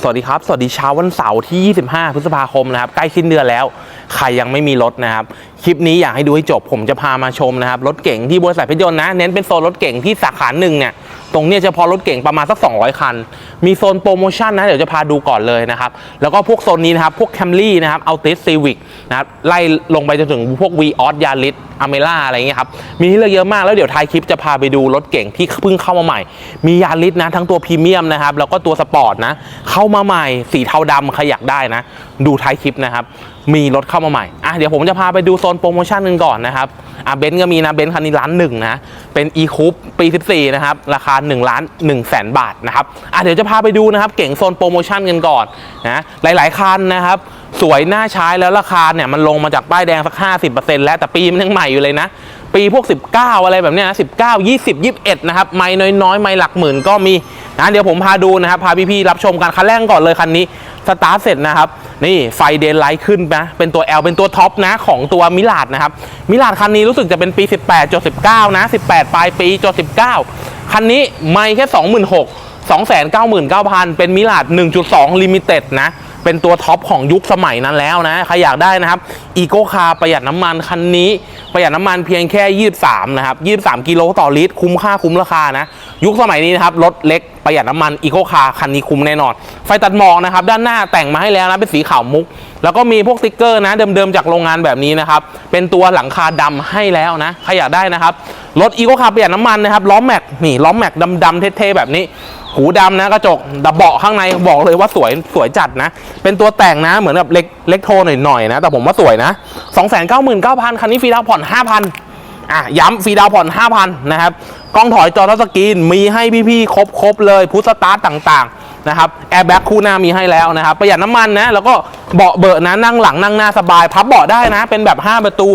สวัสดีครับ สวัสดีเช้าวันเสาร์ที่ 25 พฤษภาคมนะครับ ใกล้สิ้นเดือนแล้ว ใครยังไม่มีรถนะครับคลิปนี้อยากให้ดูให้จบผมจะพามาชมนะครับ รถเก่งที่บริษัทเพชรยนต์นะ เน้นเป็นโซนรถเก่งที่สาขาหนึ่งเนี่ย ตรงเนี้ยเฉพาะรถเก่งประมาณสัก 200 คัน มีโซนโปรโมชั่นนะ เดี๋ยวจะพาดูก่อนเลยนะครับ แล้วก็พวกโซนนี้นะครับ พวก Camry นะครับ Altis Civic นะครับ ไล่ลงไปจนถึงพวก v ีออสยาริสอเมล่าอะไรเงี้ยครับ มีให้เลือกเยอะมากแล้วเดี๋ยวท้ายคลิปจะพาไปดูรถเก่งที่เพิ่งเข้ามาใหม่ มียาริสนะทั้งตัวพรีเมียมนะครับแล้วก็ตัวสปอร์ตนะเข้ามาใหม่สีเทาดำใครอยากได้นะ ดูท้ายคลิปนะครับ มีรถเข้ามาใหม่อะเดี๋ยวผมจะพาไปดูโซนโปรโมชั่นกันก่อนนะครับอะเบนซ์ก็มีนะเบนซ์คันนี้ล้านหนึ่งนะ เป็น e c o u p ปี 14 นะครับ ราคา1ล้าน1แสนบาทนะครับอะเดี๋ยวจะพาไปดูนะครับ เก่งโซนโปรโมชั่นกันก่อนนะหลาย ๆ คันนะครับสวยน่าใช้แล้วราคาเนี่ยมันลงมาจากป้ายแดงสัก 50%แล้วแต่ปีมันยังใหม่อยู่เลยนะ ปีพวก 19 อะไรแบบนี้ยนะ19 20 21นะครับไม่น้อยๆ ไม่หลักหมื่นก็มีนะเดี๋ยวผมพาดูนะครับพาพี่ๆรับชมกันคันแรกก่อนเลยคันนี้สตาร์ทเสร็จนะครับ นี่ไฟเดนไลท์ขึ้นนะเป็นตัว L เป็นตัวท็อปนะของตัวมิลาดนะครับมิลาดคันนี้รู้สึกจะเป็นปี 18จด19 นะ 18 ปลายปีจด19 คันนี้ไม่แค่ 26,000 299,000 เป็นมิลาด1.2 ลิมิเต็ดนะ เป็นตัวท็อปของยุคสมัยนั้นแล้วนะใครอยากได้นะครับอีโ c คาร์ประหยัดน้ำมันคันนี้ ประหยัดน้ำมันเพียงแค่ 23 นะครับ 23 กิโลต่อลิตร คุ้มค่าคุ้มราคานะ ยุคสมัยนี้นะครับ รถเล็กประหยัดน้ำมันอีโ c คาร์คันนี้คุ้มแน่นอน ไฟตัดหมอกนะครับ ด้านหน้าแต่งมาให้แล้วนะ เป็นสีขาวมุก แล้วก็มีพวกสติ๊กเกอร์นะ เดิมๆ จากโรงงานแบบนี้นะครับ เป็นตัวหลังคาดำให้แล้วนะใครอยากได้นะครับ รถอีโ c คาร์ประหยัดน้ำมันนะครับ ล้อแม็กนี่ล้อแม็กดำๆเท่ๆ แบบนี้ หูดำนะกระจกดับเบาะข้างในบอกเลยว่าสวยสวยจัดนะ เป็นตัวแต่งนะเหมือนแบบเล็กเล็กโทหน่อยๆนะ แต่ผมว่าสวยนะ 2 9 9 0 0 0 คันนี้ฟรีดาวผ่อน 5,000 อะ ย้ำฟรีดาวผ่อน 5,000 นะครับ กล้องถอยจอทัชสกรีนมีให้พี่ๆครบๆเลยพุทสตาร์ตต่างๆ นะครับแอร์แบ็กคู่หน้ามีให้แล้วนะครับประหยัดน้ำมันนะแล้วก็เบาะเบอะนะนั่งหลังนั่งหน้าสบาย พับเบาะได้นะ เป็นแบบ 5 ประตู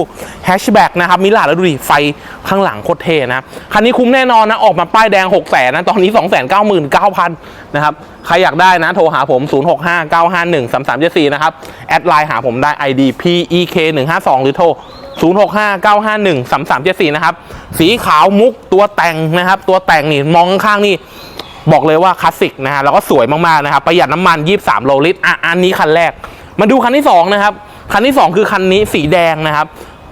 แฮชแบ็กนะครับมิลาดแล้วดูดิไฟข้างหลังโคตรเท่นะคันนี้คุ้มแน่นอนนะ ออกมาป้ายแดง 6 0 0 0 0นะตอนนี้ 299,000นะครับใครอยากได้นะ โทรหาผม 0659513374 นะครับ แอดไลน์หาผมได้ ID PEK 152หรือโทร0659513374 นะครับ สีขาวมุกตัวแต่งนะครับ ตัวแต่งนี่มองข้างนี่ บอกเลยว่าคลาสสิกนะฮะแล้วก็สวยมากๆนะครับประหยัดน้ำมัน 23 โลลิตรอะอันนี้คันแรก มาดูคันที่2นะครับคันที่ 2 คือคันนี้สีแดงนะครับ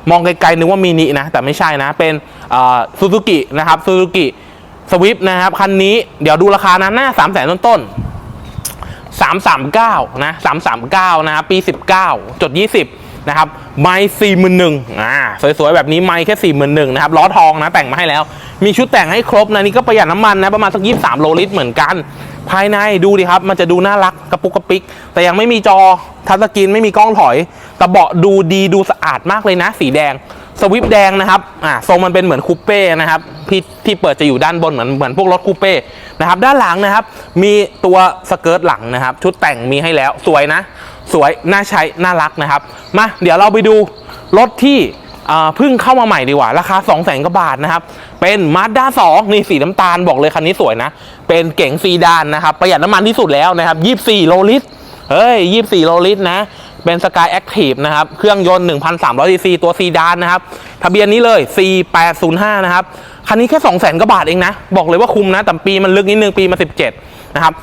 มองไกลๆนึกว่ามินินะแต่ไม่ใช่นะเป็นซูซูกินะครับซูซูกิสวิฟนะครับคันนี้เดี๋ยวดูราคานะหน้า3 0 0 0 0 0ต้นๆ339นะ339นะครับปี 19 จด 20 นะครับไม้สี่หมื่นหนึ่งอ่าสวยๆแบบนี้ไม้แค่สี่หมื่นหนึ่งนะครับล้อทองนะแต่งมาให้แล้ว มีชุดแต่งให้ครบนะนี่ก็ประหยัดน้ำมันนะประมาณสักยี่สามโลลิตรเหมือนกัน ภายในดูดิครับ มันจะดูน่ารักกระปุกกระปิก แต่ยังไม่มีจอทัชสกรีนไม่มีกล้องถอยแต่เบาะดูดีดูสะอาดมากเลยนะ สีแดงสวิปแดงนะครับ อ่า ทรงมันเป็นเหมือนคูเป้นะครับที่ที่เปิดจะอยู่ด้านบนเหมือนเหมือนพวกรถคูเป้นะครับ ด้านหลังนะครับ มีตัวสเกิร์ตหลังนะครับ ชุดแต่งมีให้แล้ว สวยนะ สวยน่าใช้น่ารักนะครับมาเดี๋ยวเราไปดูรถที่เพิ่งเข้ามาใหม่ดีกว่า ราคา 2 0 0แสนกว่าบาทนะครับ เป็น Mazda 2 นี่สีน้ำตาลบอกเลยคันนี้สวยนะ เป็นเก๋งซีดานนะครับ ประหยัดน้ำมันที่สุดแล้วนะครับ 24 โลลิตร เฮ้ย 24 โลลิตรนะ เป็น Sky Active นะครับ เครื่องยนต์ 1,300ซีซีตัวซีดานนะครับ ทะเบียนนี้เลย 4805 นะครับ คันนี้แค่ 2 0 0แสนกว่าบาทเองนะ บอกเลยว่าคุ้มนะแต่ปีมันลึกนิดนึงปีมา 17 นะครับ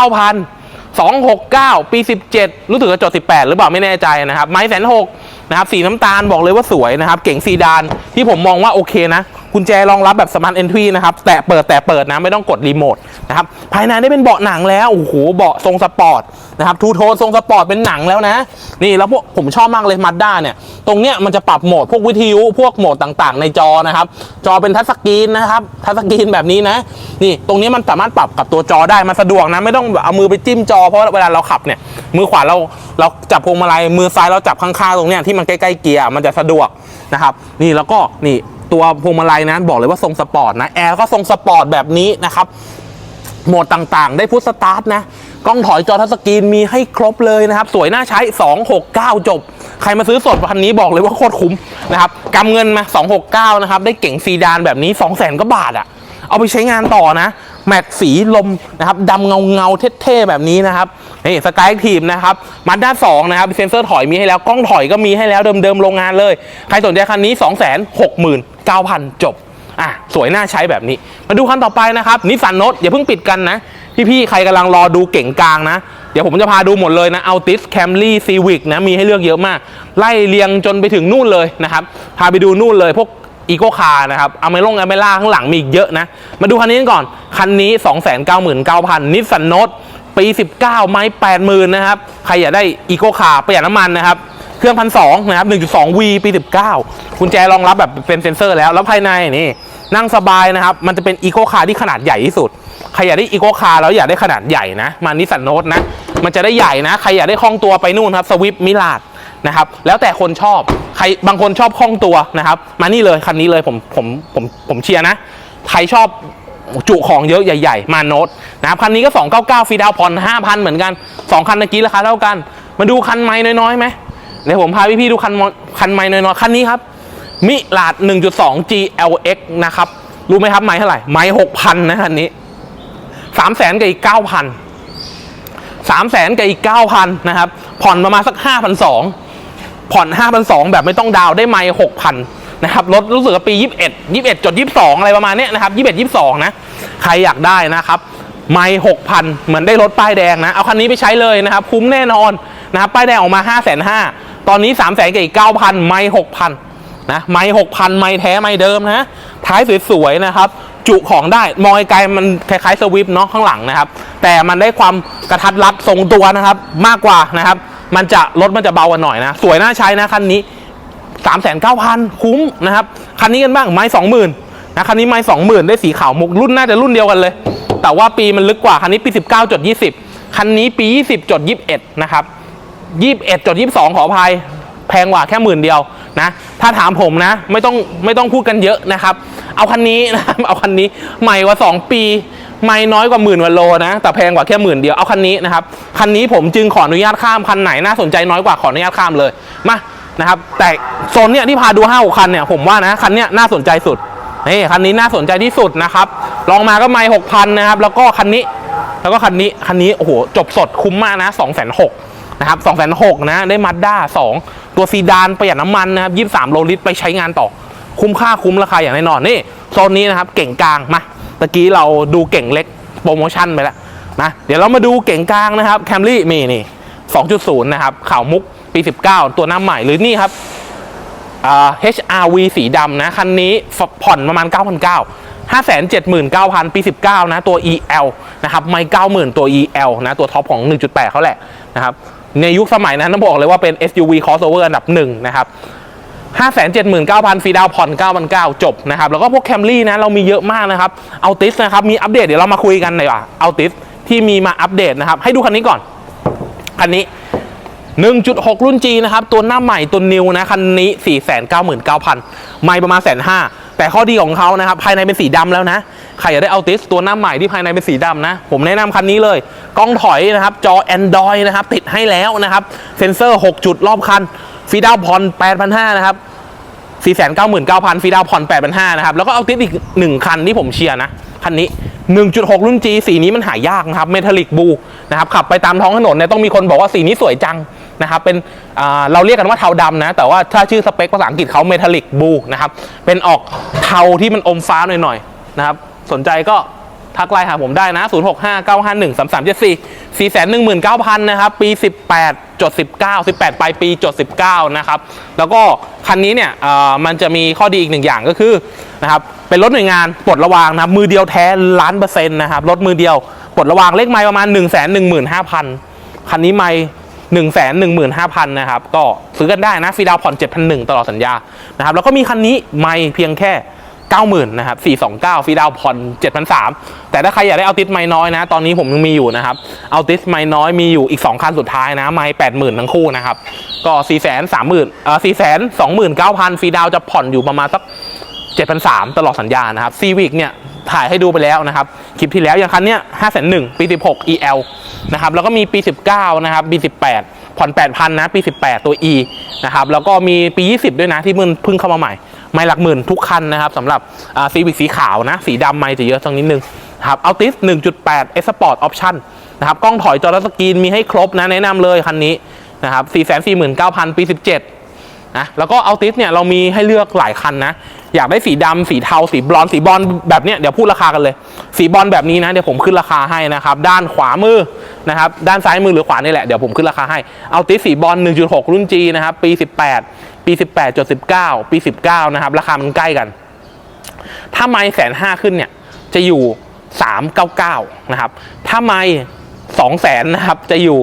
269,000 269 ปี 17 รู้สึกจะจด 18 หรือเปล่าไม่แน่ใจนะครับ ไม้แสนหกนะครับ สีน้ำตาลบอกเลยว่าสวยนะครับ เก่งซีดานที่ผมมองว่าโอเคนะ กุญแจรองรับแบบสมาร์ทเอนทรีนะครับแตะเปิดแตะเปิดนะไม่ต้องกดรีโมทนะครับภายในได้เป็นเบาะหนังแล้วโอ้โหเบาะทรงสปอร์ตนะครับทูโทนทรงสปอร์ตเป็นหนังแล้วนะ นี่แล้วพวกผมชอบมากเลยมาด้าเนี่ย ตรงเนี้ยมันจะปรับโหมดพวกวิทยุพวกโหมดต่างๆ ในจอนะครับ จอเป็นทัชสกรีนนะครับทัชสกรีนแบบนี้นะนี่ตรงนี้มันสามารถปรับกับตัวจอได้มันสะดวกนะไม่ต้องเอามือไปจิ้มจอเพราะเวลาเราขับเนี่ยมือขวาเราเราจับพวงมาลัยมือซ้ายเราจับข้างๆตรงเนี้ยที่มันใกล้ๆเกียร์มันจะสะดวกนะครับ นี่แล้วก็นี่ ตัวพวงมาลัยนะบอกเลยว่าทรงสปอร์ตนะแอร์ก็ทรงสปอร์ตแบบนี้นะครับโหมดต่างๆ ได้พุทสตาร์ทนะกล้องถอยจอทัชสกรีนมีให้ครบเลยนะครับ สวยน่าใช้ 269 จบ ใครมาซื้อสดคันนี้บอกเลยว่าโคตรคุ้มนะครับกำเงินมา 269 นะครับ ได้เก๋งซีดานแบบนี้ 200,000ก็บาทอะเอาไปใช้งานต่อนะ แม็กสีลมนะครับดำเงาเงาเท่ๆแบบนี้นะครับนี่สกายทีมนะครับมาด้าสองนะครับเซนเซอร์ถอยมีให้แล้ว กล้องถอยก็มีให้แล้วเดิมๆโรงงานเลย ใครสนใจคันนี้ 9,000 จบอะสวยน่าใช้แบบนี้ มาดูคันต่อไปนะครับนิสสันโนตอย่าเพิ่งปิดกันนะ พี่ๆ ใครกำลังรอดูเก่งกลางนะ เดี๋ยวผมจะพาดูหมดเลยนะเอาติสแคมรี่ซีวิกนะ มีให้เลือกเยอะมาก ไล่เรียงจนไปถึงนู่นเลยนะครับ พาไปดูนู่นเลยพวกอีโกคาร์นะครับอเมร่งอเมล่าข้างหลังมีอีกเยอะนะ มาดูคันนี้กันก่อน คันนี้ 299,000 นิสสันโนตปี 19 ไม้ 80,000 นะครับ ใครอยากได้อีโกคาร์ประหยัดน้ำมันนะครับ เครื่องพันสองนะครับ 1.2V ปี 19กุญแจรองรับแบบเป็นเซ็นเซอร์แล้ว แล้วภายในนี่นั่งสบายนะครับ มันจะเป็นอีโ c คาร์ที่ขนาดใหญ่ที่สุด ใครอยากได้อีโ c คาร์แล้วอยากได้ขนาดใหญ่นะ มานิสันโนตนะ มันจะได้ใหญ่นะ ใครอยากได้คล่องตัวไปนู่นครับสวิฟมิลาดนะครับ แล้วแต่คนชอบ ใครบางคนชอบคล่องตัวนะครับ มานี่เลยคันนี้เลยผมผมผมผมเชียร์นะ ใครชอบจุของเยอะใหญ่ๆ มาโนตนะครับคันนี้ก็ 299ฟรีดาวน์ผ่อน5,000 เหมือนกัน 2 คันเมื่อกี้ราคาเท่ากัน มาดูคันไม้น้อยๆไหม เดี๋ยวผมพาพี่ๆดูคันมอคันไม้น้อยๆคันนี้ครับมิลาด 1.2 GLX นะครับ รู้ไหมครับไม้เท่าไหร่ ไม้6,000 นะคันนี้ 3 0 0แสนกับอีก 9,000 3 0 0แสนกับอีก 9,000 นะครับ ผ่อนประมาณสัก 5,200 ผ่อน 5,200 แบบไม่ต้องดาวได้ไม้6,000 นะครับ รถรู้สึกว่าปี 21 21จด22 อะไรประมาณนี้นะครับ 21 22 นะ ใครอยากได้นะครับ ไม่6,000 เหมือนได้รถป้ายแดงนะ เอาคันนี้ไปใช้เลยนะครับ คุ้มแน่นอนนะครับ ป้ายแดงออกมา 5 5 0 0 0 ตอนนี้3 0 0 0 0 0กับอีก9,000ไม่6,000นะไม่6,000ไม่แท้ไม่เดิมนะ ท้ายสวยๆนะครับ จุของได้มองไกลมันคล้ายๆสวิฟเนาะข้างหลังนะครับ แต่มันได้ความกระทัดรัดทรงตัวนะครับ มากกว่านะครับ มันจะรถมันจะเบากว่าหน่อยนะ สวยน่าใช้นะคันนี้สามแสนเก้าพันคุ้มนะครับ คันนี้กันบ้างไม้สองหมื่นนะคันนี้ไม้สองหมื่นได้สีขาวมุกรุ่นน่าจะรุ่นเดียวกันเลย แต่ว่าปีมันลึกกว่าคันนี้ปีสิบเก้าจดยี่สิบคันนี้ปียี่สิบจดยี่สิบนะครับ ยี่สิบเอ็ดจดยี่สิบสองขออภัย แพงกว่าแค่หมื่นเดียวนะ ถ้าถามผมนะ ไม่ต้องไม่ต้องพูดกันเยอะนะครับ เอาคันนี้นะครับเอาคันนี้ใหม่กว่า 2 ปี ไม่น้อยกว่าหมื่นกว่าโลนะ แต่แพงกว่าแค่หมื่นเดียว เอาคันนี้นะครับ คันนี้ผมจึงขออนุญาตข้าม คันไหนน่าสนใจน้อยกว่าขออนุญาตข้ามเลย มานะครับ แต่โซนเนี้ยที่พาดูห้าหกคันเนี่ยผมว่านะคันเนี้ยน่าสนใจสุดนี่คันนี้น่าสนใจที่สุดนะครับ ลองมาก็ไม่หกพันนะครับ แล้วก็คันนี้ แล้วก็คันนี้ คันนี้ โอ้โห จบสดคุ้มมากนะสองแสนหก นะครับสองแสนหกนะได้มาด้าสองตัวซีดานประหยัดน้ำมันนะครับยี่สามโลลิตรไปใช้งานต่อ คุ้มค่าคุ้มราคาอย่างแน่นอนนี่โซนนี้นะครับเก่งกลางมาตะกี้เราดูเก่งเล็กโปรโมชั่นไปแล้วนะเดี๋ยวเรามาดูเก่งกลางนะครับแคมรี่มีนี่2.0 นะครับข่าวมุกปี 19 ตัวหน้าใหม่หรือนี่ครับอ่า HRV สีดำนะ คันนี้ผ่อนประมาณ 9,900 579,000 ปี 19 นะ ตัว EL นะครับ ไม่ 90,000 ตัว EL นะ ตัวท็อปของ 1.8 เขาแหละนะครับ ในยุคสมัยนั้นต้องบอกเลยว่าเป็น SUV crossover อันดับหนึ่งนะครับ579,000ฟรีดาวน์ผ่อน 9,900 จบนะครับ แล้วก็พวกแคมรี่นะเรามีเยอะมากนะครับเอาติสนะครับ มีอัปเดตเดี๋ยวเรามาคุยกันหน่อยว่าเอาติสที่มีมาอัปเดตนะครับ ให้ดูคันนี้ก่อน คันนี้ 1.6 รุ่น G นะครับ ตัวหน้าใหม่ตัวนิวนะ คันนี้ 499,000 ไม่ประมาณแสนห้า แต่ข้อดีของเขานะครับภายในเป็นสีดำแล้วนะใครอยากได้เอาติสตัวหน้าใหม่ที่ภายในเป็นสีดำนะ ผมแนะนำคันนี้เลยกล้องถอยนะครับ จอ Android นะครับ ติดให้แล้วนะครับ เซ็นเซอร์ 6 จุดรอบคันฟีดาวน์ผ่อน8,500นะครับ499,000ฟีดาวน์ผ่อน8,500นะครับ แล้วก็เอาติสอีก 1 คันที่ผมเชียร์นะ คันนี้ 1.6 รุ่น G สีนี้มันหายากนะครับเมทัลลิกบูนะครับขับไปตามท้องถนนเนี่ยต้องมีคนบอกว่าสีนี้สวยจัง นะครับเป็นเราเรียกกันว่าเทาดำนะ แต่ว่าถ้าชื่อสเปคภาษาอังกฤษเขาเมทัลลิกบูนะครับเป็นออกเทาที่มันอมฟ้าหน่อยๆนะครับสนใจก็ทักไลน์หาผมได้นะ 0 6 5 9 5 1 3 3 7 4 4 1 9 0 0 0 นะครับ ปี 18จด19 18 ปลายปีจด19 นะครับ แล้วก็คันนี้เนี่ยมันจะมีข้อดีอีกหนึ่งอย่างก็คือนะครับ เป็นรถหน่วยงานปลดระวางนะครับมือเดียวแท้ล้านเปอร์เซ็นต์นะครับ รถมือเดียวปลดระวางเลขไม้ประมาณ 1 1 5 0 0 0 คันนี้ไม่ 1 1 5 0 0 0นะครับก็ซื้อกันได้นะฟรีดาวผ่อน 7,100 ตลอดสัญญานะครับแล้วก็มีคันนี้ไม่เพียงแค่90,000นะครับ429ฟรีดาวผ่อน7,300 แต่ถ้าใครอยากได้เอาติสไม่น้อยนะ ตอนนี้ผมยังมีอยู่นะครับเอาติสไม่น้อยมีอยู่อีก 2 คันสุดท้ายนะ ไม่80,000 ทั้งคู่นะครับ ก็4 3 0 0 0 0เอ่อ4 29,000ฟรีดาวจะผ่อนอยู่ประมาณสัก7,300 ตลอดสัญญานะครับซีวิกเนี่ย ถ่ายให้ดูไปแล้วนะครับ คลิปที่แล้วอย่างคันเนี้ย5,001ปี16 EL นะครับ แล้วก็มีปี19นะครับปี18ผ่อน8,000นะ ปี18ตัว E นะครับ แล้วก็มีปี20ด้วยนะที่มันเพิ่งเข้ามาใหม่ ไม่หลักหมื่นทุกคันนะครับสำหรับซีวิกสีขาวนะ สีดำไม่จะเยอะสักนิดนึงนะครับเอาติส1.8 S Sport Option นะครับ กล้องถอยจอทัสกรีนมีให้ครบนะ แนะนำเลยคันนี้นะครับ 449,000 ปี 17 นะแล้วก็เอาติสเนี่ยเรามีให้เลือกหลายคันนะ อยากได้สีดำสีเทาสีบลอนสีบอลแบบเนี้ยเดี๋ยวพูดราคากันเลย สีบอลแบบนี้นะเดี๋ยวผมขึ้นราคาให้นะครับ ด้านขวามือนะครับ ด้านซ้ายมือหรือขวานี่แหละเดี๋ยวผมขึ้นราคาให้เอาติสสีบอล1.6 รุ่น G นะครับ ปี 18 ปี 18.19 ปี 19 นะครับ ราคามันใกล้กัน ถ้าไม้แสนห้าขึ้นเนี่ยจะอยู่ 399 นะครับ ถ้าไม้สองแสนนะครับจะอยู่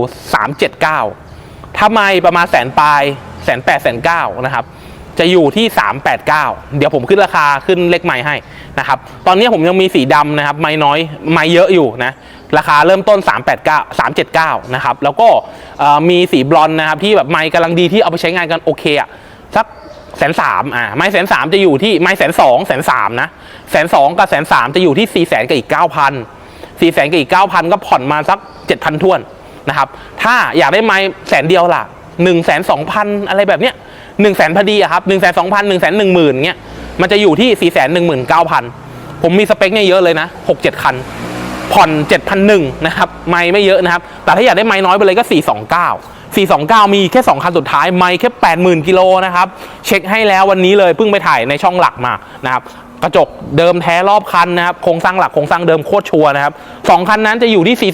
379 ถ้าไม้ประมาณแสนปลาย แสนแปดแสนเก้านะครับจะอยู่ที่ 389 เดี๋ยวผมขึ้นราคาขึ้นเลขไม้ให้นะครับ ตอนนี้ผมยังมีสีดำนะครับ ไม้น้อย ไม้เยอะอยู่นะ ราคาเริ่มต้น 389 379 นะครับ แล้วก็มีสีบลอนนะครับ ที่แบบไม้กำลังดีที่เอาไปใช้งานกันโอเคอะสักแสนสามอ่าไม้แสนสามจะอยู่ที่ไม้แสนสองแสนสามนะแสนสองกับแสนสามจะอยู่ที่สี่แสนกับอีกเก้าพันสี่แสนกับอีกเก้าพันก็ผ่อนมาสักเจ็ดพันทวนนะครับ ถ้าอยากได้ไม้แสนเดียวล่ะ หนึ่งแสนสองพันอะไรแบบเนี้ยหนึ่งแสนพอดีอะครับหนึ่งแสนสองพันหนึ่งแสนหนึ่งหมื่นเงี้ยมันจะอยู่ที่สี่แสนหนึ่งหมื่นเก้าพันผมมีสเปคเนี่ยเยอะเลยนะหกเจ็ดคัน ผ่อน7,001นหนึ่งนะครับไม่ไม่เยอะนะครับ แต่ถ้าอยากได้ไม้น้อยไปเลยก็429 429 มีแค่ 2 คันสุดท้าย ไม่แค่ 80,000 กิโลนะครับ เช็คให้แล้ววันนี้เลยเพิ่งไปถ่ายในช่องหลักมานะครับ กระจกเดิมแท้รอบคันนะครับ โครงสร้างหลักโครงสร้างเดิมโคตรชัวร์นะครับสองคันนั้นจะอยู่ที่ 429,000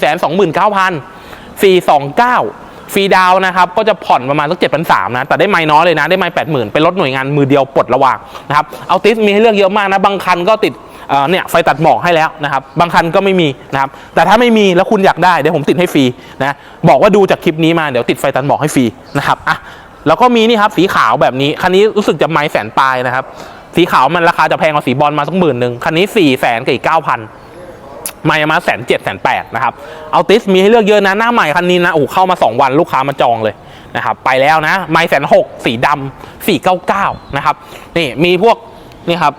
429 ฟรีดาวนะครับก็จะผ่อนประมาณสัก7,300นสามนะแต่ได้ไม้น้อยเลยนะได้ไม้80,000เป็นรถหน่วยงานมือเดียวปลดระวางนะครับเอาติสมีให้เลือกเยอะมากนะบางคันก็ติดเอ่อเนี่ยไฟตัดหมอกให้แล้วนะครับบางคันก็ไม่มีนะครับแต่ถ้าไม่มีแล้วคุณอยากได้เดี๋ยวผมติดให้ฟรีนะบอกว่าดูจากคลิปนี้มาเดี๋ยวติดไฟตัดหมอกให้ฟรีนะครับอะแล้วก็มีนี่ครับสีขาวแบบนี้คันนี้รู้สึกจะไม้แสนปลายนะครับสีขาวมันราคาจะแพงกว่าสีบอลมาสักหมื่นหนึ่งคันนี้สี่แสนกับอีกเก้าพัน ไม่มาแสนเจ็ดแสนแปดนะครับเอาติสมีให้เลือกเยอะนะหน้าใหม่คันนี้นะโอ้เข้ามาสองวันลูกค้ามาจองเลยนะครับไปแล้วนะไม่แสนหกสีดำสี่เก้าเก้านะครับนี่มีพวกนี่ครับ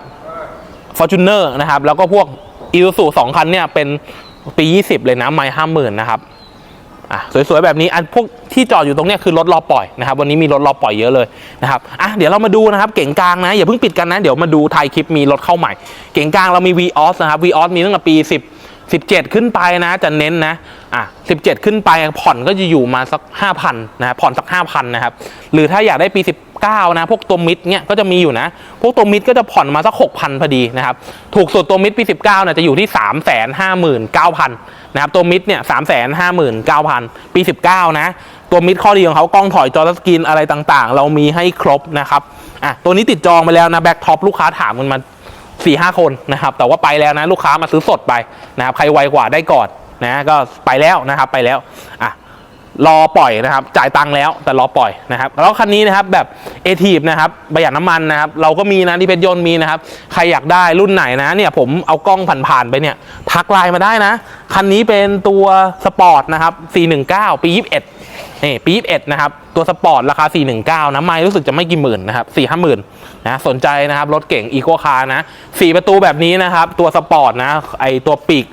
f o r t u n e r นะครับแล้วก็พวก i ู z u สองคันเนี่ยเป็นปี 20 เลยนะไม่ห้าหมื่นนะครับอะสวยๆแบบนี้อันพวกที่จอดอยู่ตรงเนี้ยคือรถรอปล่อยนะครับวันนี้มีรถรอปล่อยเยอะเลยนะครับอะเดี๋ยวเรามาดูนะครับเก่งกลางนะอย่าเพิ่งปิดกันนะ เดี๋ยวมาดูไทยคลิปมีรถเข้าใหม่ เก่งกลางเรามี v ีออสนะครับ v ีออสมีตั้งแต่ปี 10 17 ขึ้นไปนะจะเน้นนะอะ17 ขึ้นไปผ่อนก็จะอยู่มาสัก 5,000นะผ่อนสัก 5,000นะครับหรือถ้าอยากได้ปี 19 นะ พวกตัวมิดเนี่ยก็จะมีอยู่นะ พวกตัวมิดก็จะผ่อนมาสัก 6,000พอดีนะครับถูกสุดตัวมิดปี 19เนี่ยจะอยู่ที่ 359,000นะครับตัวมิดเนี่ย359,000 ปี 19 นะ ตัวมิดข้อดีของเขากล้องถอยจอทัสกรีนอะไรต่างๆ เรามีให้ครบนะครับอะตัวนี้ติดจองไปแล้วนะแบ็คท็อปลูกค้าถามกันมา สี่ห้าคนนะครับ แต่ว่าไปแล้วนะลูกค้ามาซื้อสดไปนะครับ ใครไวกว่าได้ก่อนนะก็ไปแล้วนะครับไปแล้วอะรอปล่อยนะครับ จ่ายตังค์แล้วแต่รอปล่อยนะครับแล้วคันนี้นะครับแบบเอทีฟนะครับประหยัดน้ำมันนะครับเราก็มีนะที่เพชรยนต์มีนะครับใครอยากได้รุ่นไหนนะเนี่ยผมเอากล้องผ่านๆไปเนี่ยทักไลน์มาได้นะ คันนี้เป็นตัวสปอร์ตนะครับ419 ปี 21 นี่ปี21นะครับ ตัวสปอร์ตราคา 419 นะ ไม่รู้สึกจะไม่กี่หมื่นนะครับ4 5หมื่นนะสนใจนะครับ รถเก่งอีโคคาร์นะ4ประตูแบบนี้นะครับ ตัวสปอร์ตนะ ไอตัวปีก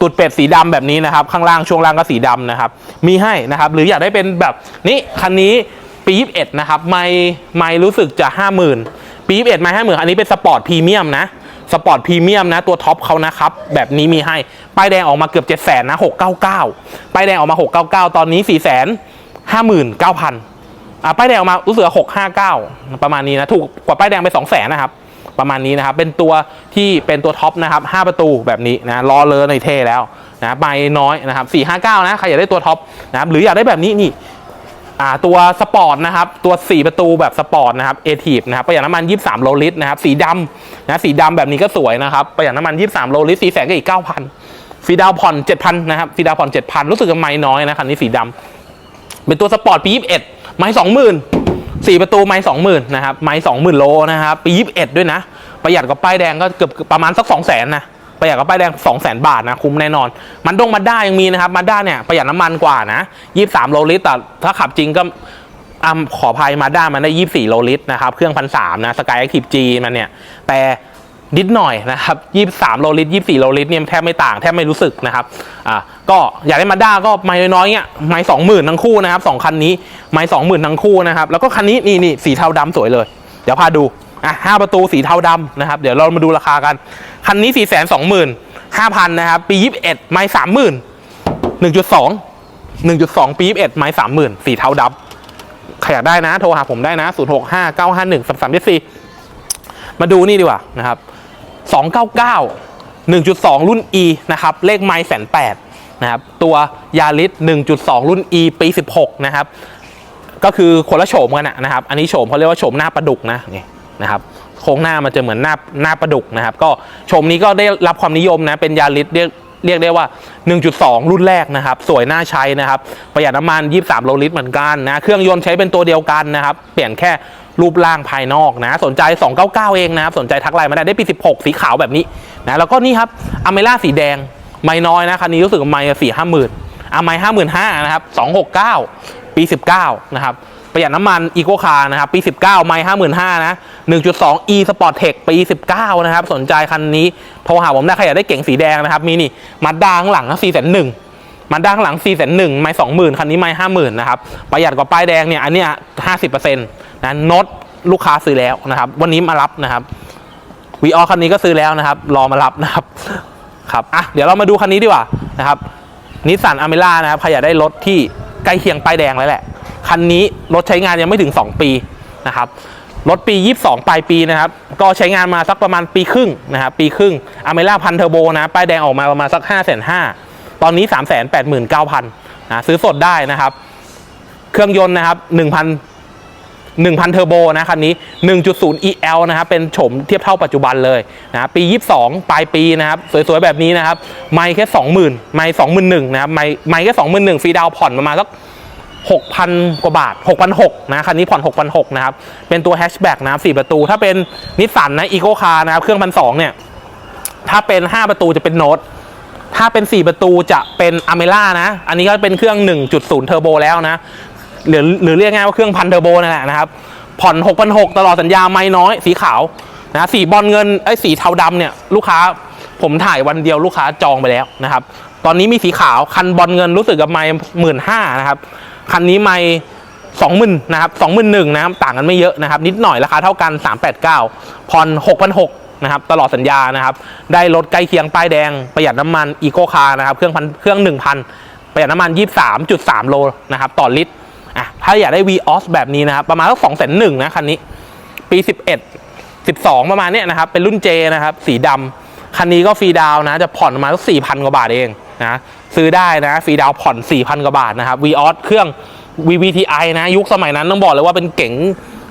ตูดเป็ดสีดำแบบนี้นะครับ ข้างล่างช่วงล่างก็สีดำนะครับ มีให้นะครับ หรืออยากได้เป็นแบบนี้คันนี้ปี21นะครับ ไม่ไม่รู้สึกจะ 50,000ปี21ไม่50,000อันนี้เป็นสปอร์ตพรีเมียมนะ สปอร์ตพรีเมียมนะตัวท็อปเขานะครับ แบบนี้มีให้ ป้ายแดงออกมาเกือบ7 0 0 0 0นนะ699 ป้ายแดงออกมา 699 ตอนนี้ 4 5 9 0 0 0อ่าป้ายแดงออกมารู้สึกว่า659 ประมาณนี้นะถูกกว่าป้ายแดงไป 2 0 0 0 0นะครับประมาณนี้นะครับ เป็นตัวที่เป็นตัวท็อปนะครับ 5 ประตูแบบนี้นะรอเลยในเท่แล้วนะใบน้อยนะครับ459 นะใครอยากได้ตัวท็อปนะครับหรืออยากได้แบบนี้นี่ อ่าตัวสปอร์ตนะครับตัว 4 ประตูแบบสปอร์ตนะครับเอทีฟนะครับประหยัดน้ำมัน 23 โลลิตรนะครับสีดำนะสีดำแบบนี้ก็สวยนะครับประหยัดน้ำมัน 23 โลลิตรสีแสงก็อีก 9,000ฟรีดาวน์ผ่อน 7,000 นะครับฟรีดาวน์ผ่อน 7,000 รู้สึกว่าไม่น้อยนะคันนี้สีดำเป็นตัวสปอร์ตปี 21 ไม้20,000สี่ประตูไม้20,000นะครับไม้20,000 โลนะครับปี 21 ด้วยนะ ประหยัดกับป้ายแดงก็เกือบประมาณสัก 200,000นะ ประหยัดกับป้ายแดง2 0 0 0 0 0 บาทนะคุ้มแน่นอน มันดงมาด้ายังมีนะครับมาด้าเนี่ยประหยัดน้ำมันกว่านะ23โลลิตรแต่ถ้าขับจริงก็อ่าขออภัยมาด้ามันได้ 24 โลลิตรนะครับ เครื่องพันสามนะสกายแอคทีฟจีมันเนี่ย แต่นิดหน่อยนะครับ23 โลลิตร 24 โลลิตรเนี่ยแทบไม่ต่าง แทบไม่รู้สึกนะครับ อ่า ก็อยากได้มาด้าก็ไม่น้อยเนี่ยไม่สองหมื่นทั้งคู่นะครับสองคันนี้ไม่สองหมื่นทั้งคู่นะครับ แล้วก็คันนี้นี่นี่สีเทาดำสวยเลย เดี๋ยวพาดู อะห้าประตูสีเทาดำนะครับ เดี๋ยวเรามาดูราคากัน คันนี้สี่แสนสองหมื่นห้าพันนะครับ ปียี่สิบเอ็ดไม้สามหมื่นหนึ่งจุดสองหนึ่งจุดสองปียี่สิบเอ็ดไม้สามหมื่นสี่เทาดับใครอยากได้นะ โทรหาผมได้นะ0 6 5 9 5 1 3 3 7 4มาดูนี่ดีกว่านะครับ299 1.2รุ่น E นะครับ เลขไมล์แสนแปดนะครับ ตัวยาริส1.2รุ่น E ปี16นะครับ ก็คือคนละโฉมกันนะครับ อันนี้โฉมเขาเรียกว่าโฉมหน้าปลาดุกนะนี่นะครับ โครงหน้ามันจะเหมือนหน้าหน้าปลาดุกนะครับ ก็โฉมนี้ก็ได้รับความนิยมนะ เป็นยาริสเรียกเรียกได้ว่า 1.2 รุ่นแรกนะครับ สวยน่าใช้นะครับ ประหยัดน้ำมัน 23โลลิตรเหมือนกันนะ เครื่องยนต์ใช้เป็นตัวเดียวกันนะครับ เปลี่ยนแค่รูปร่างภายนอกนะ สนใจ 299 เองนะครับ สนใจทักไลน์มาได้ได้ปี 16 สีขาวแบบนี้นะ แล้วก็นี่ครับอเมล่าสีแดง ไม่น้อยนะคันนี้รู้สึกว่าไม่สี่ห้าหมื่นอะไม่ห้าหมื่นห้านะครับ 269 ปี 19 นะครับ ประหยัดน้ำมันอีโคคาร์นะครับ ปี 19 ไม่55,000นะ 1.2 e Sport Tech ปี 19 นะครับ สนใจคันนี้โทรหาผมได้ใครอยากได้เก่งสีแดงนะครับ มีนี่มาด้าข้างหลัง4 1 0 0 0มาด้าข้างหลัง 4 1 0 0 0ไม่20,000 คันนี้ไม่50,000 นะครับ ประหยัดกว่าป้ายแดงเนี่ย อันเนี้ย50%นะนดลูกค้าซื้อแล้วนะครับ วันนี้มารับนะครับวีออคันนี้ก็ซื้อแล้วนะครับ รอมารับนะครับ ครับ อะ เดี๋ยวเรามาดูคันนี้ดีกว่านะครับนิสสันอเมร่านะครับ ใครอยากได้รถที่ใกล้เคียงป้ายแดงแล้วแหละ คันนี้รถใช้งานยังไม่ถึง 2 ปีนะครับรถปี 22 ปลายปีนะครับ ก็ใช้งานมาสักประมาณปีครึ่งนะครับ ปีครึ่งอเมร่าพันเทอร์โบนะ ป้ายแดงออกมาประมาณสัก 5 5 0 0 0ตอนนี้ 3 8 9 0 0 0นะซื้อสดได้นะครับ เครื่องยนต์นะครับ 1,000 1,000 เทอร์โบนะคันนี้ 1.0 EL นะครับ เป็นโฉมเทียบเท่าปัจจุบันเลยนะปี 22 ปลายปีนะครับ สวยๆ แบบนี้นะครับ ไม่แค่ 20,000 ไม่ 21,000 นะครับ ไม่ไม่แค่ 21,000 ฟรีดาวผ่อนประมาณสัก 6,000 กว่าบาท 6,600นะคันนี้ผ่อน 6,600นะครับ เป็นตัวแฮชแบ็กนะครับ4ประตู ถ้าเป็นนิสสันนะอีโคคาร์นะครับ เครื่องพันสเนี่ย ถ้าเป็น 5 ประตูจะเป็นโน้ตถ้าเป็น 4 ประตูจะเป็นอเมร่านะ อันนี้ก็เป็นเครื่อง 1.0 เทอร์โบแล้วนะ หรือหรือเรียกง่ายว่าเครื่องพันเทอร์โบนั่นแหละนะครับ ผ่อน 6,600 ตลอดสัญญาไม่น้อย สีขาวนะสีบอลเงินไอ้สีเทาดำเนี่ยลูกค้าผมถ่ายวันเดียวลูกค้าจองไปแล้วนะครับ ตอนนี้มีสีขาวคันบอลเงินรู้สึกกับไม่หมื่นห้านะครับ คันนี้ไม่สองหมื่นนะครับสองหมื่นหนึ่งนะครับต่างกันไม่เยอะนะครับ นิดหน่อยราคาเท่ากัน 389ผ่อน6,600นะครับตลอดสัญญานะครับ ได้รถใกล้เคียงป้ายแดงประหยัดน้ำมันอีโคคาร์นะครับเครื่องพันเครื่อง 1,000 ประหยัดน้ำมัน 23.3 โลนะครับต่อลิตรอะถ้าอยากได้ v ีออสแบบนี้นะครับประมาณสักสองแสนหนึ่งนะคันนี้ปี 11 12 ประมาณเนี้ยนะครับเป็นรุ่น J นะครับสีดำคันนี้ก็ฟรีดาวน์นะจะผ่อนประมาณสัก4,000 กว่าบาทเองนะซื้อได้นะฟรีดาวผ่อน 4,000 กว่าบาทนะครับ v ีออสเครื่อง VVTi นะ ยุคสมัยนั้นต้องบอกเลยว่าเป็นเก๋ง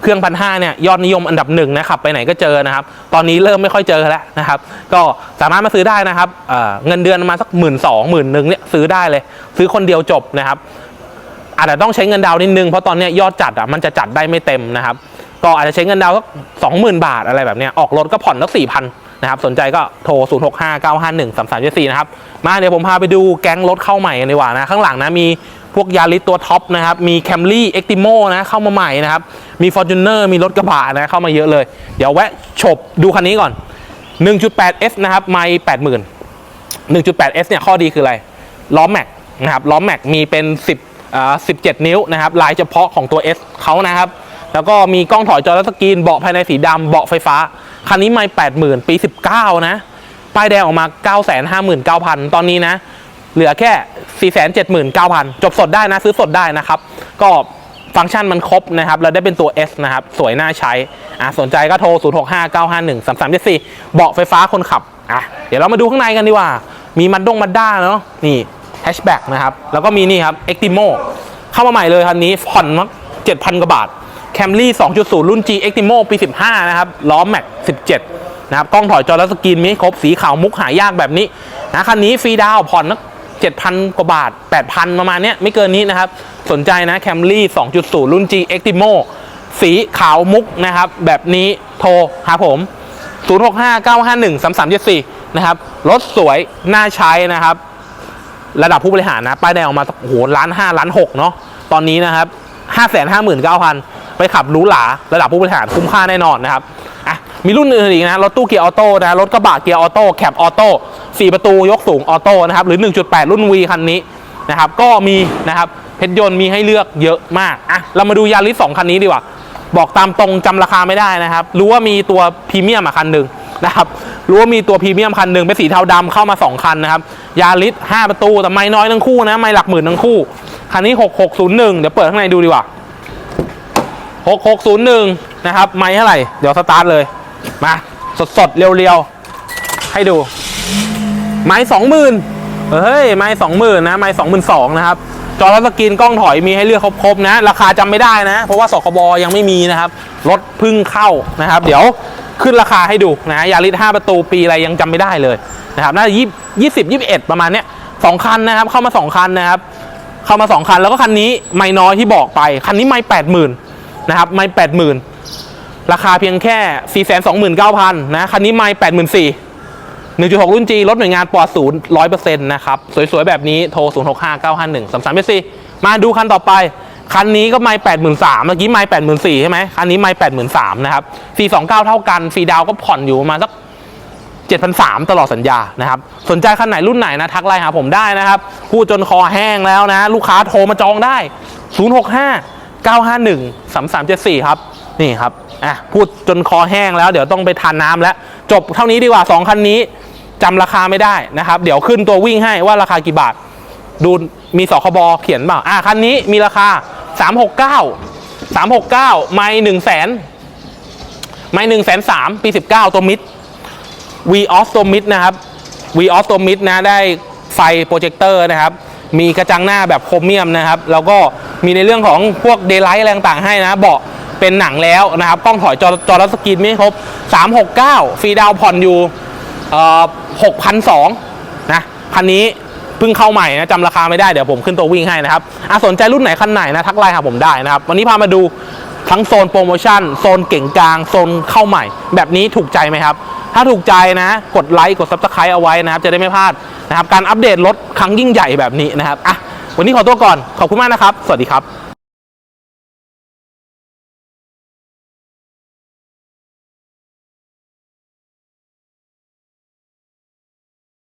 เครื่องพันห้าเนี่ยยอดนิยมอันดับหนึ่งนะครับไปไหนก็เจอนะครับ ตอนนี้เริ่มไม่ค่อยเจอแล้วนะครับ ก็สามารถมาซื้อได้นะครับเเงินเดือนมาสักหมื่นสองหมื่นหนึ่งเนี่ยซื้อได้เลย ซื้อคนเดียวจบนะครับอาจจะต้องใช้เงินดาวนิดนึงเพราะตอนเนี้ยยอดจัดอะมันจะจัดได้ไม่เต็มนะครับ ก็อาจจะใช้เงินดาวสักสองหมื่นบาทอะไรแบบเนี้ยออกรถก็ผ่อนสักสี่พัน นะครับสนใจก็โทร 0 6 5 9 5 1 3 3 7 4 นะครับ มาเดี๋ยวผมพาไปดูแก๊งรถเข้าใหม่กันดีกว่านะ ข้างหลังนะมีพวกยาริสตัวท็อปนะครับ มีแคมรี่เอ็กติโมนะเข้ามาใหม่นะครับ มีฟอร์จูเนอร์มีรถกระบะนะเข้ามาเยอะเลย เดี๋ยวแวะฉบดูคันนี้ก่อน 1.8S นะครับไม่80,000 1.8S เนี่ยข้อดีคืออะไรล้อแม็กนะครับล้อแม็กมีเป็น 10อ่า17 นิ้วนะครับลายเฉพาะของตัว S เขานะครับ แล้วก็มีกล้องถอยจอและสกรีนเบาะภายในสีดำเบาะไฟฟ้า คันนี้ไม่80,000ปี 19 นะ ป้ายแดงออกมา 959,000 ตอนนี้นะ เหลือแค่ 479,000 จบสดได้นะ ซื้อสดได้นะครับ ก็ฟังก์ชันมันครบนะครับ แล้วได้เป็นตัว S นะครับ สวยน่าใช้อะสนใจก็โทร 065951 3374 เบาะไฟฟ้าคนขับอะเดี๋ยวเรามาดูข้างในกันดีกว่า มีมัดดงมัดด้าเนาะนี่แฮชแบ็กนะครับ แล้วก็มีนี่ครับ e x t i m o เข้ามาใหม่เลยคันนี้ผ่อนมัก7,000กว่าบาท แคมรี่2.0 รุ่น G Extimo ปี 15 นะครับ ล้อแม็ก 17 นะครับ กล้องถอยจอและสกรีนมีครบสีขาวมุกหายากแบบนี้นะคันนี้ฟรีดาวผ่อนนัก7,000 กว่าบาท 8,000 ประมาณเนี้ยไม่เกินนี้นะครับ สนใจนะแคมรี่2.0 รุ่น G Extimo สีขาวมุกนะครับ แบบนี้โทรหาผม 0659513374 นะครับ รถสวยน่าใช้นะครับ ระดับผู้บริหารนะ ป้ายแดงออกมาโอ้โหล้านห้าล้านหกเนาะตอนนี้นะครับห้าแสนห้าหมื่นเก้าพัน ไปขับหรูหราระดับผู้บริหารคุ้มค่าแน่นอนนะครับอะมีรุ่นอื่นอีกนะรถตู้เกียร์ออโต้นะรถกระบะเกียร์ออโต้แคปออโต้สี่ประตูยกสูงออโต้นะครับหรือ 1.8 รุ่น V คันนี้นะครับก็มีนะครับเพชรยนต์มีให้เลือกเยอะมากอะเรามาดูยาริสสองคันนี้ดีกว่า บอกตามตรงจำราคาไม่ได้นะครับ รู้ว่ามีตัวพรีเมียมอะคันหนึ่งนะครับรู้ว่ามีตัวพรีเมียมคันหนึ่งเป็นสีเทาดำเข้ามา 2 คันนะครับยาริส5ประตูแต่ไม่น้อยทั้งคู่นะไม่หลักหมื่นทั้งคู่ คันนี้ 6601 เดี๋ยวเปิดข้างในดูดีกว่า 6601 นะครับ ไม่เท่าไหร่ เดี๋ยวสตาร์ทเลย มา สดสดๆเรียวๆ ให้ดู ไม้สองหมื่นเฮ้ย ไม้สองหมื่นนะ ไม้สองหมื่นสองนะครับ จอรัสกรีนกล้องถอยมีให้เลือกครบๆนะ ราคาจำไม่ได้นะ เพราะว่าสคบยังไม่มีนะครับ รถพึ่งเข้านะครับ เดี๋ยวขึ้นราคาให้ดูนะยาริส5ประตูปีอะไรยังจำไม่ได้เลยนะครับ น่าจะยี่ยี่สิบยี่สิบเอ็ดประมาณเนี้ยสองคันนะครับ เข้ามาสองคันนะครับ เข้ามาสองคันแล้วก็คันนี้ไม่น้อยที่บอกไป คันนี้ไม่แปดหมื่น นะครับไม่แปดหมื่นราคาเพียงแค่4ี่แสนสองหมื่นเก้าพันนะคันนี้ไม่แปดหมื่นสี่1.6รุ่น G รถหน่วยงานปลอดศูนย์ร้อยเปอร์เซ็นต์นะครับ สวยๆ แบบนี้โทร0 6 5 9 5 1 3 3 4มสาดูคันต่อไป คันนี้ก็ไม่แปดหมื่นสามเมื่อกี้ไม่แปดหมื่นสี่ใช่ไหมคันนี้ไม่แปดหมื่นสามนะครับฟรีสองเก้าเท่ากันฟรีดาวก็ผ่อนอยู่ประมาณสักเจ็ดพันสามตลอดสัญญานะครับ สนใจคันไหนรุ่นไหนนะ ทักไลน์หาผมได้นะครับพูดจนคอแห้งแล้วนะ ลูกค้าโทรมาจองได้0 6 5 9 5 1 3 9513374 ครับ นี่ครับ อะ พูดจนคอแห้งแล้ว เดี๋ยวต้องไปทานน้ำแล้ว จบเท่านี้ดีกว่า 2 คันนี้จำราคาไม่ได้นะครับ เดี๋ยวขึ้นตัววิ่งให้ว่าราคากี่บาท ดูมีสคบเขียนเปล่า อะ คันนี้มีราคา 369 369 ไม่1 0 0 0 0แสนไม่1 0 0 0 0 3ปี 19 ตัวมิด V o f ตัวมิดนะครับ V o f ตัวมิดนะได้ไฟโปรเจคเตอร์นะครับ มีกระจังหน้าแบบโครเมียมนะครับ แล้วก็มีในเรื่องของพวกเดย์ไลท์อะไรต่างๆให้นะเบาะเป็นหนังแล้วนะครับกล้องถอยจอจอรัสกรีนไม่ครบ 369 ฟรีดาวผ่อนอยู่เออ6,200นะคันนี้เพิ่งเข้าใหม่นะจำราคาไม่ได้เดี๋ยวผมขึ้นตัววิ่งให้นะครับอะสนใจรุ่นไหนคันไหนนะทักไลน์หาผมได้นะครับ วันนี้พามาดูทั้งโซนโปรโมชั่น โซนเก่งกลาง โซนเข้าใหม่ แบบนี้ถูกใจไหมครับ ถ้าถูกใจนะ กดไลค์กดซับสไครต์เอาไว้นะครับ จะได้ไม่พลาดนะครับ การอัปเดตรถครั้งยิ่งใหญ่แบบนี้นะครับอะ วันนี้ขอตัวก่อน ขอบคุณมากนะครับ สวัสดีครับ